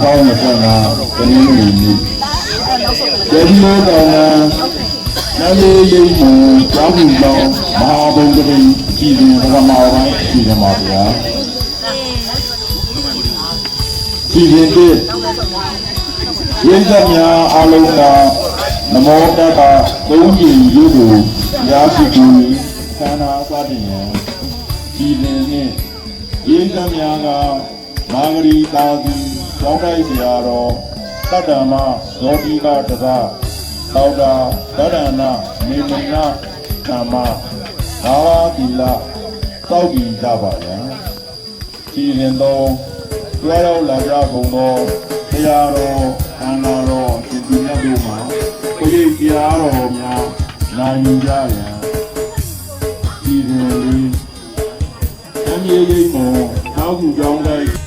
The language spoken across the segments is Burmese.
2025တနင်္ဂနွေနေ့ကျေးဇူးတော်ကနန္ဒီရိပ်မှုကျောင်းကြီးကျောင်းမဟာဘုံတရင်ကြည်ရင်ပထမပိုင်းကြည်ရမှာဗျာကြည်ရင်တဲ့ရင်းသက်များအလုံးကနမောတတ္တသုံးကြည်ရုပ်ကိုရာရှိကူခန္ဓာစတင်ရန်ကြည်ရင်နှင့်ရင်းသက်များကမာဂရီတာစီ ကျောင်းတိုက်ဆရာတော်တတ္တမဇောတိကတသသောတာဗဒ္ဒနာနေမနာဓမ္မဘာဝတိလသောက်ပြီးကြပါရန်ကြည်ရင်သောကျွဲတော်လာကြကုန်သောတရားတော်ခန္ဓာတော်ရှင်သူမြတ်တို့မှာကိုယ်ကြီးတရားတော်များနိုင်ယူကြရန်ကြည်ရင်လေးအမြဲရိပ်မောသောက်ကူကြောင်းတိုက်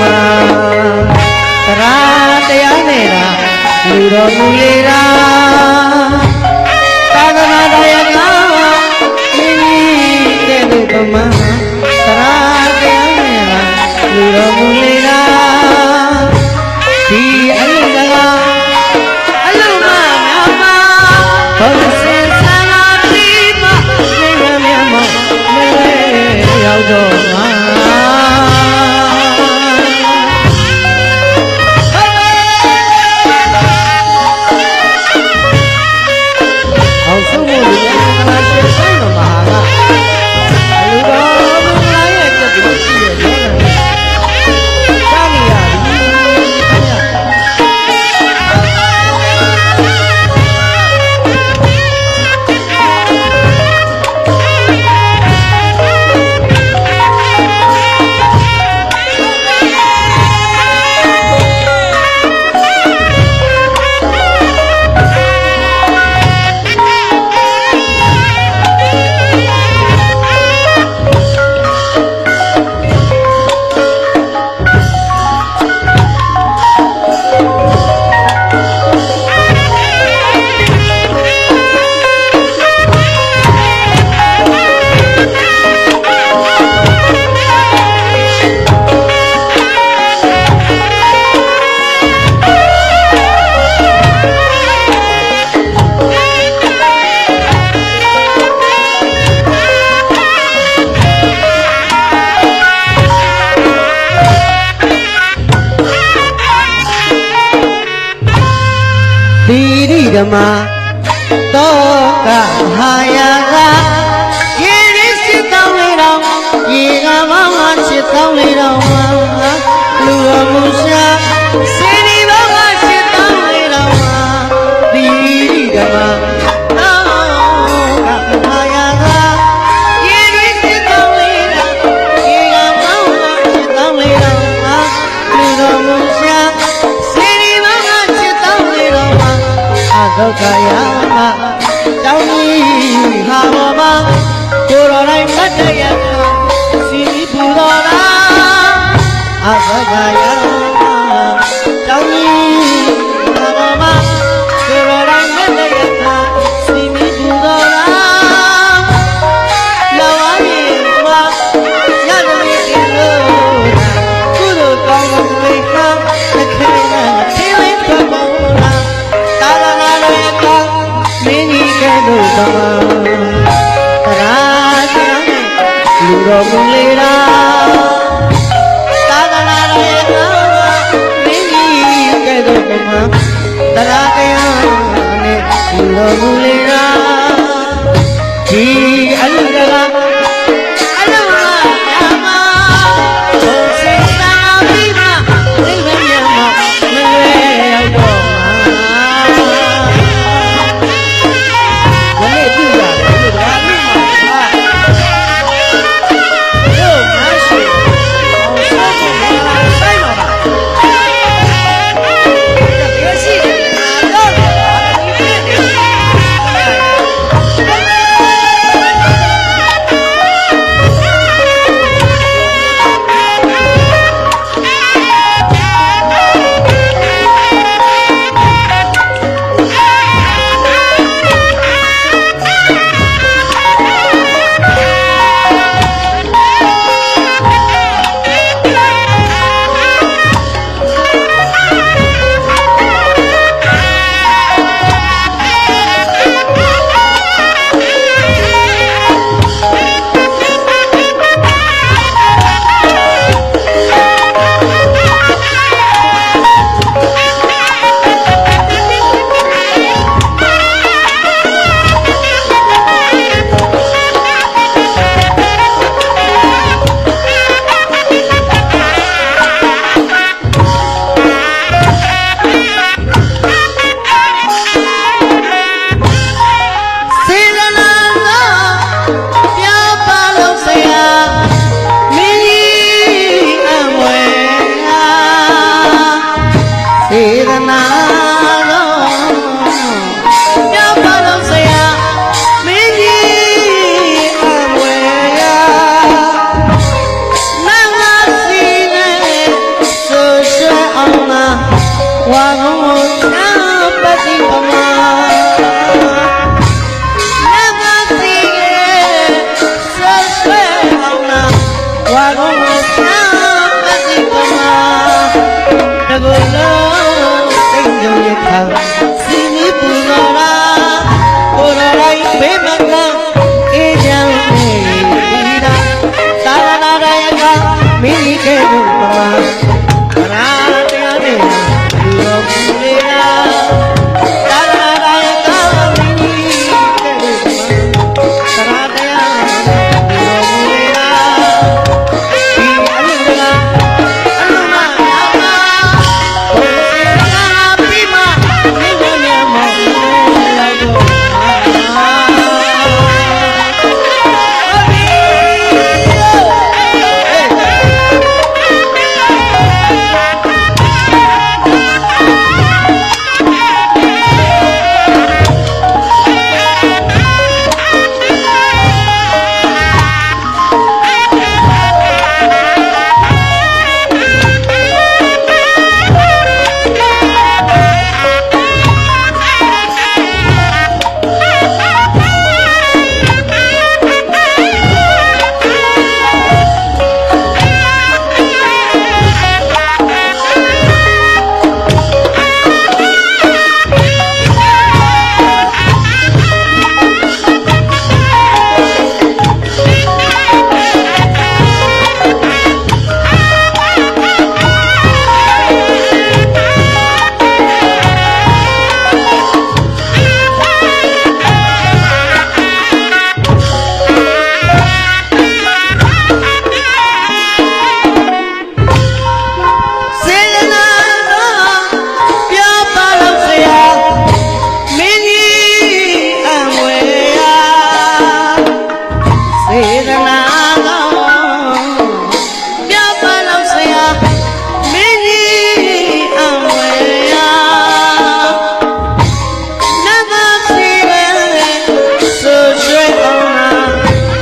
မတရားတရားနဲ့တာလူတော်မူလေတာသာသနာတော်ရကောမိမိကဲ့သို့ကမ Gama ဒုက္ခယမ လူတော်မူလေတာသာသနာရဲ့အာမင်းကြီးကဲ့သို့ပမာတရားတရားနဲ့လူတော်မူလေတာဒီ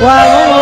વાહ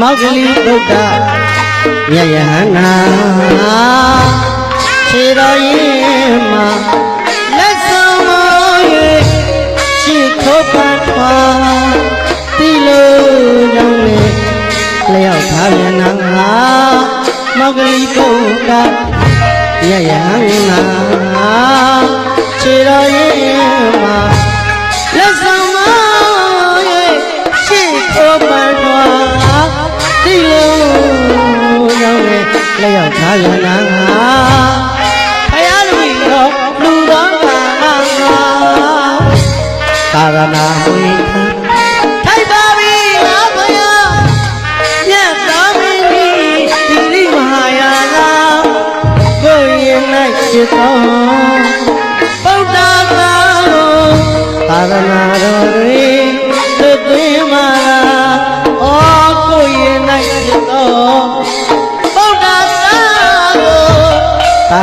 မောက်ကလေးဗုဒ္ဓယယဟနာခြေတော်ရင်မှာလက်ဆောင်မ၍ရှေ့ခိုးပန်းထွားတီလို့ကြောင့်လေလျောက်ထားပြန်နာမောက်ကလေးဗုဒ္ဓယယဟနာခြေ င့်လေလျောက်ထား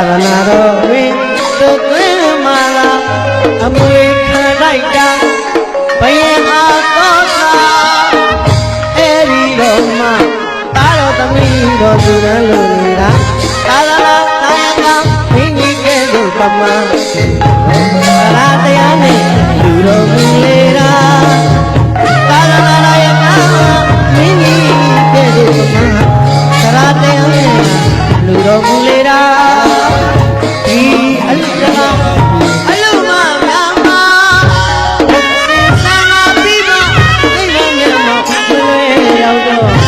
ရဏတော်တွေသွတ်သွင်းမှာလားအမွေခံလိုက်တာဘယင်အားသောသာအဲ့ဒီတော့မှတာတော်သမီးတော်သူရန်လို့နေတာသာသနာတာယကမင်းကြီးကဲ့သို့ပမရာတရားနဲ့လူတော်မူနေတာသာသနာတာယကမင်းကြီးကဲ့သို့ပမရာတရားနဲ့ လူတော်မူနေတာဒီအလုတကအလုမများမှာသံဃာပြီးမှသိမမြတ်မောလွယ်ရောက်တော့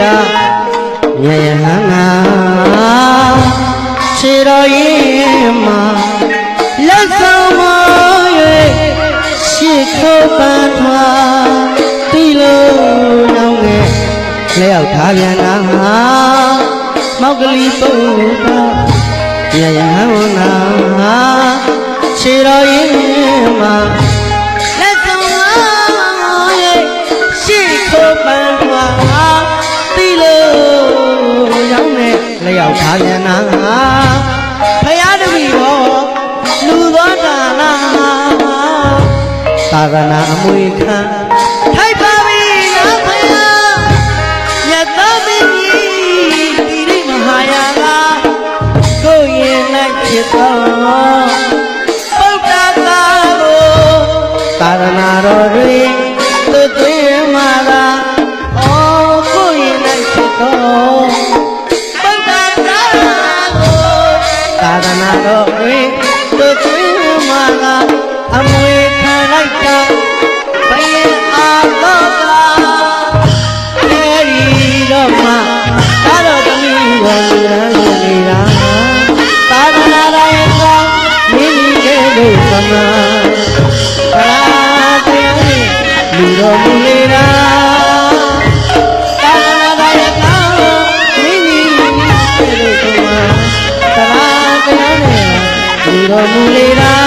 လေးဗုဒ္ဓညယဟနာခြေတော်ရင်မှာလက်ဆောင်မ၍ရှေ့ခိုးပန်းထွားတီလို့နောင်ငယ်လျောက်ထားပြန်နာမောက်ကလေးဗုဒ္ဓညယဟနာခြေတော်ရင်မှာ လျောက်ထားပြန်နာဖယားတပည့်တော်လူသောဒါနာသာသနာအမွေခံထိုက်ပါပြီလားဖယားမြတ်သောမင်းကြီးတိရိမဟာယာကကိုယ်ရင်၌ဖြစ်သော ကဲလို့ပ